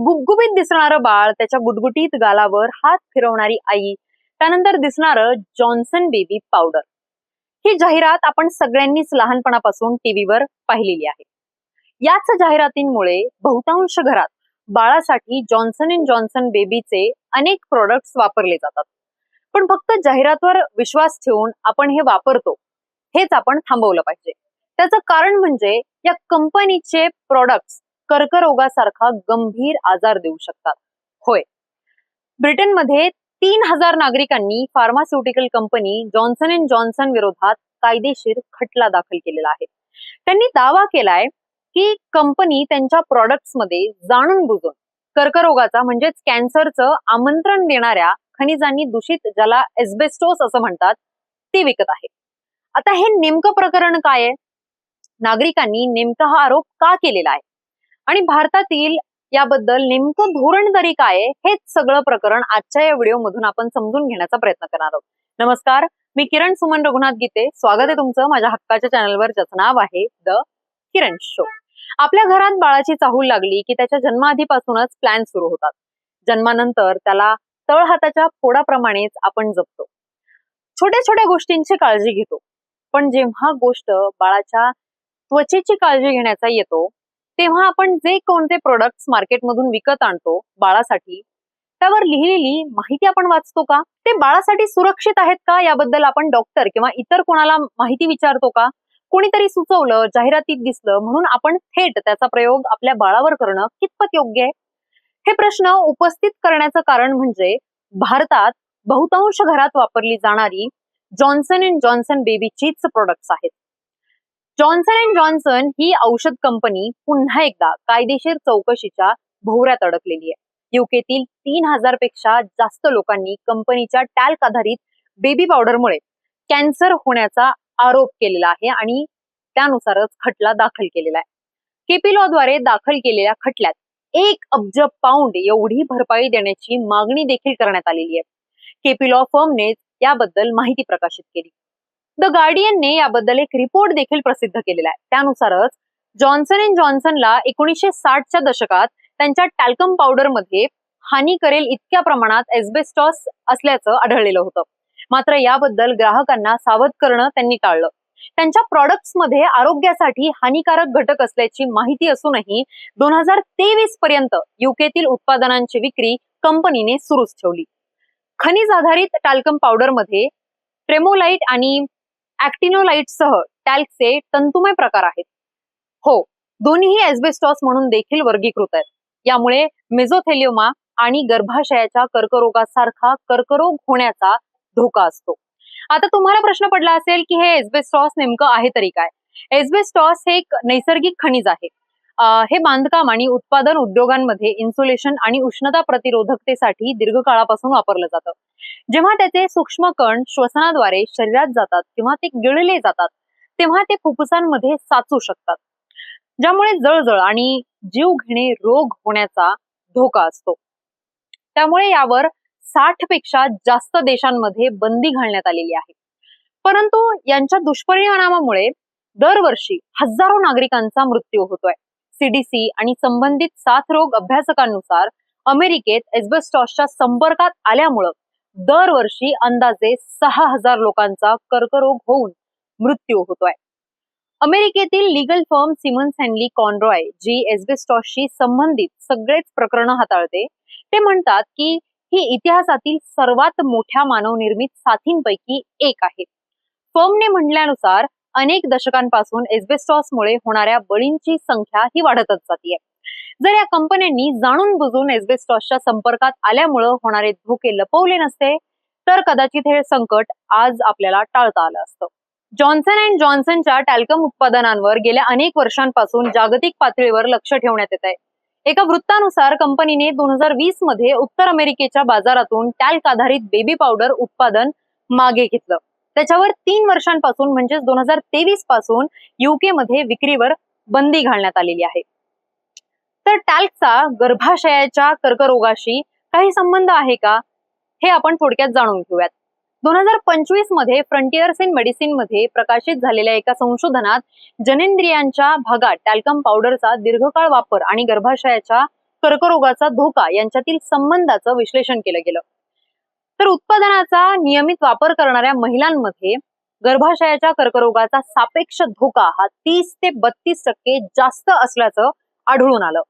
गुबगुबीत दिसणारं बाळ त्याच्या गुटगुटीत गालावर हात फिरवणारी आई त्यानंतर दिसणारं जॉन्सन बेबी पावडर. ही जाहिरात आपण सगळ्यांनीच लहानपणापासून टीव्हीवर पाहिलेली आहे. याच जाहिरातींमुळे बहुतांश घरात बाळासाठी जॉन्सन अँड जॉन्सन बेबीचे अनेक प्रोडक्ट्स वापरले जातात. पण फक्त जाहिरातवर विश्वास ठेवून आपण हे वापरतो हेच आपण थांबवलं पाहिजे. त्याचं कारण म्हणजे या कंपनीचे प्रोडक्ट्स कर्करोगासारखा गंभीर आजार देऊ शकतात. होय. ब्रिटनमध्ये तीन हजार नागरिकांनी pharmaceutical company Johnson and Johnson विरोधात कायदेशीर खटला दाखल केलेला आहे. त्यांनी दावा केलाय की कंपनी त्यांच्या प्रॉडक्ट्समध्ये जाणून बुजून कर्करोगाचा म्हणजेच कॅन्सरचं आमंत्रण देणाऱ्या खनिजांनी दूषित ज्याला एस्बेस्टोस असं म्हणतात ते विकत आहे. आता हे नेमकं प्रकरण काय आहे? नागरिकांनी नेमका हा आरोप का केलेला आहे? आणि भारतातील याबद्दल नेमकं धोरण तरी काय हेच सगळं प्रकरण आजच्या या व्हिडिओ मधून आपण समजून घेण्याचा प्रयत्न करणार आहोत. नमस्कार मी किरण सुमन रघुनाथ गीते. स्वागत आहे तुमचं माझ्या हक्काच्या चॅनलवर ज्याचं नाव आहे द किरण शो आपल्या घरात बाळाची चाहूल लागली की त्याच्या जन्माआधीपासूनच प्लॅन सुरू होतात. जन्मानंतर त्याला तळ हाताच्या फोडाप्रमाणेच आपण जपतो. छोट्या छोट्या गोष्टींची काळजी घेतो. पण जेव्हा गोष्ट बाळाच्या त्वचेची काळजी घेण्याचा येतो तेव्हा आपण जे कोणते प्रोडक्ट्स मार्केटमधून विकत आणतो बाळासाठी त्यावर लिहिलेली माहिती आपण वाचतो का? ते बाळासाठी सुरक्षित आहेत का? याबद्दल आपण डॉक्टर किंवा इतर कोणाला माहिती विचारतो का? कोणीतरी सुचवलं जाहिरातीत दिसलं म्हणून आपण थेट त्याचा प्रयोग आपल्या बाळावर करणं कितपत योग्य आहे? हे प्रश्न उपस्थित करण्याचं कारण म्हणजे भारतात बहुतांश घरात वापरली जाणारी जॉन्सन अँड जॉन्सन बेबीचीच प्रोडक्ट्स आहेत. जॉन्सन अँड जॉन्सन ही औषध कंपनी पुन्हा एकदा कायदेशीर चौकशीच्या भोवऱ्यात अडकलेली आहे. युकेतील तीन हजारपेक्षा जास्त लोकांनी कंपनीच्या टॅल्क आधारित बेबी पावडरमुळे कॅन्सर होण्याचा आरोप केलेला आहे आणि त्यानुसारच खटला दाखल केलेला आहे. केपीलॉद्वारे दाखल केलेल्या खटल्यात एक अब्ज पाऊंड एवढी भरपाई देण्याची मागणी देखील करण्यात आलेली आहे. केपीलॉ फर्मने याबद्दल माहिती प्रकाशित केली. द गार्डियनने याबद्दल एक रिपोर्ट देखील प्रसिद्ध केलेला आहे. त्यानुसारच जॉन्सन अँड जॉन्सनला एकोणीसशे साठच्या दशकात त्यांच्या टॅल्कम पावडरमध्ये हानी करेल इतक्या प्रमाणात एस्बेस्टॉस असल्याचं आढळलेलं होतं. मात्र याबद्दल ग्राहकांना सावध करणं त्यांनी टाळलं. त्यांच्या प्रॉडक्ट्समध्ये आरोग्यासाठी हानिकारक घटक असल्याची माहिती असूनही दोन हजार तेवीस पर्यंत युकेतील उत्पादनांची विक्री कंपनीने सुरूच ठेवली. खनिज आधारित टाल्कम पावडरमध्ये ट्रेमोलाइट आणि ऍक्टिनोलाइटसह टॅल्कचे तंतुमय प्रकार आहेत. हो दोन्हीही एस्बेस्टॉस म्हणून देखील वर्गीकृत आहेत. यामुळे मेझोथेलिओमा आणि गर्भाशयाच्या कर्करोगासारखा कर्करोग होण्याचा धोका असतो. आता तुम्हाला प्रश्न पडला असेल की हे एस्बेस्टॉस नेमकं आहे तरी काय? एस्बेस्टॉस हे एक नैसर्गिक खनिज आहे. हे बांधकाम आणि उत्पादन उद्योगांमध्ये इन्सुलेशन आणि उष्णता प्रतिरोधकतेसाठी दीर्घकाळापासून वापरलं जातं. जेव्हा त्याचे सूक्ष्म कण श्वसनाद्वारे शरीरात जातात किंवा ते गिळले जातात तेव्हा ते फुफ्फुसांमध्ये साचू शकतात ज्यामुळे जळजळ आणि जीव घेणे रोग होण्याचा धोका असतो. त्यामुळे यावर साठपेक्षा जास्त देशांमध्ये बंदी घालण्यात आलेली आहे. परंतु यांच्या दुष्परिणामामुळे दरवर्षी हजारो नागरिकांचा मृत्यू होतोय. सीडीसी आणि संबंधित साथरोग अभ्यासकांनुसार अमेरिकेत एस्बेस्टॉसच्या संपर्कात आल्यामुळं दरवर्षी अंदाजे सहा हजार लोकांचा कर्करोग होऊन मृत्यू होतोय. अमेरिकेतील legal firm Simmons Hanly Conroy जी एस्बेस्टॉसशी संबंधित सगळेच प्रकरण हाताळते ते म्हणतात की ही इतिहासातील सर्वात मोठ्या मानवनिर्मित साथींपैकी एक आहे. फर्मने म्हटल्यानुसार अनेक दशकांपासून एस्बेस्टॉसमुळे होणाऱ्या बळींची संख्या ही वाढतच जाते जर या कंपन्यांनी जाणून बुजून एस्बेस्टॉसच्या संपर्कात आल्यामुळं होणारे धोके लपवले नसते तर कदाचित हे संकट आज आपल्याला टाळता आलं असतं. जॉन्सन अँड जॉन्सनच्या टॅल्कम उत्पादनांवर गेल्या अनेक वर्षांपासून जागतिक पातळीवर लक्ष ठेवण्यात येत आहे एका वृत्तानुसार कंपनीने दोन हजार वीसमध्ये उत्तर अमेरिकेच्या बाजारातून टॅल्क आधारित बेबी पावडर उत्पादन मागे घेतलं. त्याच्यावर तीन वर्षांपासून म्हणजेच दोन हजार तेवीसपासून युकेमध्ये विक्रीवर बंदी घालण्यात आलेली आहे. तर टॅल्कचा गर्भाशयाच्या कर्करोगाशी काही संबंध आहे का? हे आपण थोडक्यात जाणून घेऊयात. दोन हजार पंचवीसमध्ये फ्रंटियर्स इन मेडिसिनमध्ये प्रकाशित झालेल्या एका संशोधनात जनेंद्रियांच्या भागात टॅल्कम पावडरचा दीर्घकाळ वापर आणि गर्भाशयाच्या कर्करोगाचा धोका यांच्यातील संबंधाचं विश्लेषण केलं गेलं. तर उत्पादनाचा नियमित वापर करणाऱ्या महिलांमध्ये गर्भाशयाच्या कर्करोगाचा सापेक्ष धोका हा तीस ते बत्तीस टक्के जास्त असल्याचं आढळून आलं.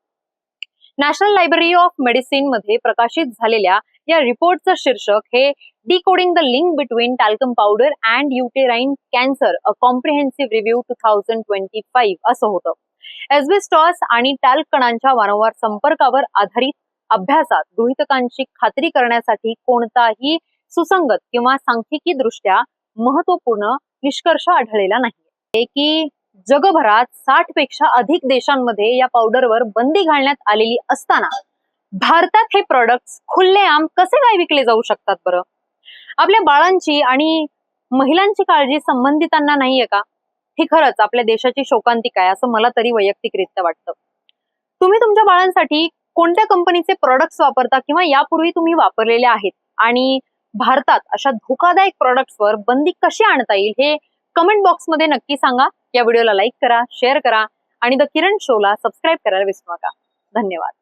नॅशनल लायब्ररी ऑफ मेडिसिनमध्ये प्रकाशित झालेल्या या रिपोर्टचं शीर्षक हे decoding the link between talcum powder and uterine cancer a comprehensive review two thousand twenty five असं होतं. एसबेस्टॉस आणि टॅल्क कणांच्या वारंवार संपर्कावर आधारित अभ्यासात गृहितकांची खात्री करण्यासाठी कोणताही सुसंगत किंवा सांख्यिकी दृष्ट्या महत्त्वपूर्ण निष्कर्ष आढळलेला नाही की जगभरात साठपेक्षा अधिक देशांमध्ये या पावडरवर बंदी घालण्यात आलेली असताना भारतात हे प्रॉडक्ट खुल्लेआम कसे काय विकले जाऊ शकतात बरं? आपल्या बाळांची आणि महिलांची काळजी संबंधितांना नाहीये का? हे खरंच आपल्या देशाची शोकांतिका आहे असं मला तरी वैयक्तिकरित्या वाटतं. तुम्ही तुमच्या बाळांसाठी कोणत्या कंपनीचे प्रॉडक्ट्स वापरता किंवा यापूर्वी तुम्ही वापरलेले आहेत? आणि भारतात अशा धोकादायक प्रॉडक्ट्सवर बंदी कशी आणता येईल हे कमेंट बॉक्समध्ये नक्की सांगा. या व्हिडिओला लाईक करा शेअर करा आणि द किरण शोला सबस्क्राईब करायला विसरू नका. धन्यवाद.